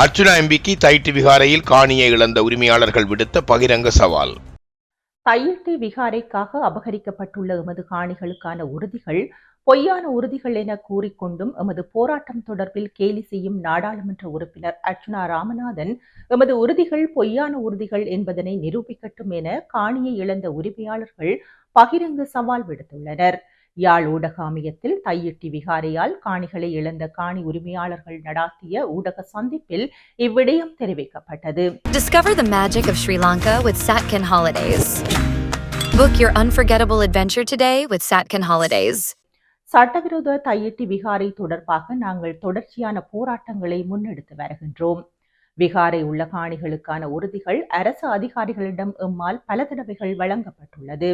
அர்ச்சுனா எம்பிக்கு தைட்டு விகாரையில் காணியை இழந்த உரிமையாளர்கள் விடுத்த பகிரங்க சவால். தையிட்டி விகாரைக்காக அபகரிக்கப்பட்டுள்ள எமது காணிகளுக்கான உறுதிகள் பொய்யான உறுதிகள் என கூறிக்கொண்டும் எமது போராட்டம் தொடர்பில் கேலி செய்யும் நாடாளுமன்ற உறுப்பினர் அர்ச்சுனா ராமநாதன் எமது உறுதிகள் பொய்யான உறுதிகள் என்பதனை நிரூபிக்கட்டும் என காணியை இழந்த உரிமையாளர்கள் பகிரங்க சவால் விடுத்துள்ளனர். யாழ் ஊடக அமையத்தில் தையிட்டி விகாரையால் காணிகளை இழந்த காணி உரிமையாளர்கள் நடாத்திய ஊடக சந்திப்பில் இவ்விடயம் தெரிவிக்கப்பட்டது Discover the magic of Sri Lanka with Satkin Holidays. Book your unforgettable adventure today with Satkin Holidays. சட்டவிரோத தையிட்டி விகாரை தொடர்பாக நாங்கள் தொடர்ச்சியான போராட்டங்களை முன்னெடுத்து வருகின்றோம் விகாரை உள்ள காணிகளுக்கான உறுதிகள் அரசு அதிகாரிகளிடம் எம்மால் பல தடவைகள் வழங்கப்பட்டுள்ளது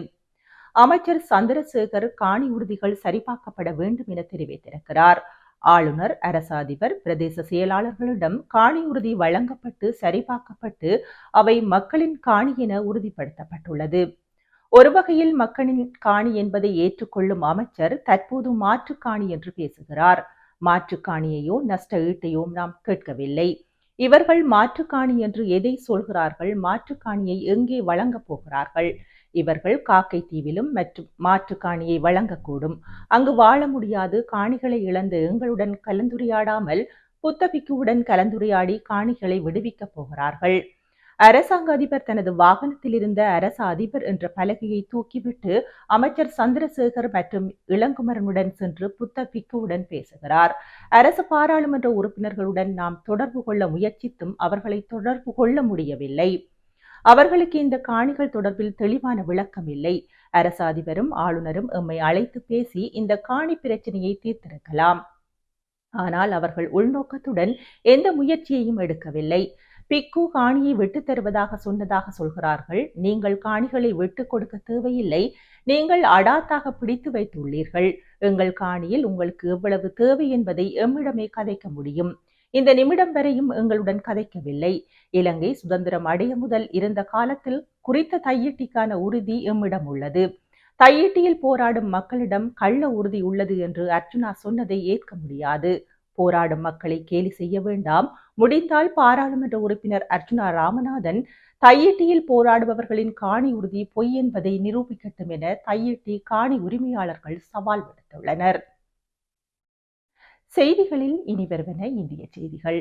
அமைச்சர் சந்திரசேகர் காணி உறுதிகள் சரிபார்க்கப்பட வேண்டும் என தெரிவித்திருக்கிறார். ஆளுநர் அரச அதிபர் பிரதேச செயலாளர்களிடம் காணி உறுதி வழங்கப்பட்டு சரிபார்க்கப்பட்டு அவை மக்களின் காணி என உறுதிப்படுத்தப்பட்டுள்ளது. ஒரு வகையில் மக்களின் காணி என்பதை ஏற்றுக்கொள்ளும் அமைச்சர் தற்போது மாற்று காணி என்று பேசுகிறார். மாற்றுக் காணியையோ நஷ்ட ஈட்டையோ நாம் கேட்கவில்லை. இவர்கள் மாற்று காணி என்று எதை சொல்கிறார்கள்? மாற்று காணியை எங்கே வழங்கப் போகிறார்கள்? இவர்கள் காக்கை தீவிலும் மற்றும் மாற்று காணியை வழங்கக்கூடும். அங்கு வாழ முடியாது. காணிகளை இழந்து எங்களுடன் கலந்துரையாடாமல் புத்தபிக்குவுடன் கலந்துரையாடி காணிகளை விடுவிக்கப் போகிறார்கள். அரசாங்க அதிபர் தனது வாகனத்தில் இருந்த அரச அதிபர் என்ற பலகையை தூக்கிவிட்டு அமைச்சர் சந்திரசேகர் மற்றும் இளங்குமரனுடன் சென்று புத்த பிக்குவுடன் பேசுகிறார். அரசு பாராளுமன்ற உறுப்பினர்களுடன் நாம் தொடர்பு கொள்ள முயற்சித்தும் அவர்களை தொடர்பு கொள்ள முடியவில்லை. அவர்களுக்கு இந்த காணிகள் தொடர்பில் தெளிவான விளக்கம் இல்லை அரசாதிபரும் ஆளுநரும் எம்மை அழைத்து பேசி இந்த காணி பிரச்சனையை தீர்த்திருக்கலாம். ஆனால் அவர்கள் உள்நோக்கத்துடன் எந்த முயற்சியையும் எடுக்கவில்லை. பிக்கு காணியை விட்டு தருவதாக சொன்னதாக சொல்கிறார்கள். நீங்கள் காணிகளை விட்டு கொடுக்க தேவையில்லை. நீங்கள் அடாத்தாக பிடித்து வைத்துள்ளீர்கள். எங்கள் காணியில் உங்களுக்கு எவ்வளவு தேவை என்பதை எம்மிடமே கதைக்க முடியும். இந்த நிமிடம் வரையும் எங்களுடன் கதைக்கவில்லை. இலங்கை சுதந்திரம் அடைய முதல் இருந்த காலத்தில் குறித்த தையிட்டிக்கான உறுதி எம்மிடம் உள்ளது. தையிட்டியில் போராடும் மக்களிடம் கள்ள உறுதி உள்ளது என்று அர்ஜுனா சொன்னதை ஏற்க முடியாது. போராடும் மக்களை கேலி செய்ய வேண்டாம். முடிந்தால் பாராளுமன்ற உறுப்பினர் அர்ஜுனா ராமநாதன் தையிட்டியில் போராடுபவர்களின் காணி உறுதி பொய் என்பதை நிரூபிக்கட்டும் என தையிட்டி காணி உரிமையாளர்கள் சவால் விடுத்துள்ளனர். செய்திகளில் இனி வருவன இந்திய செய்திகள்.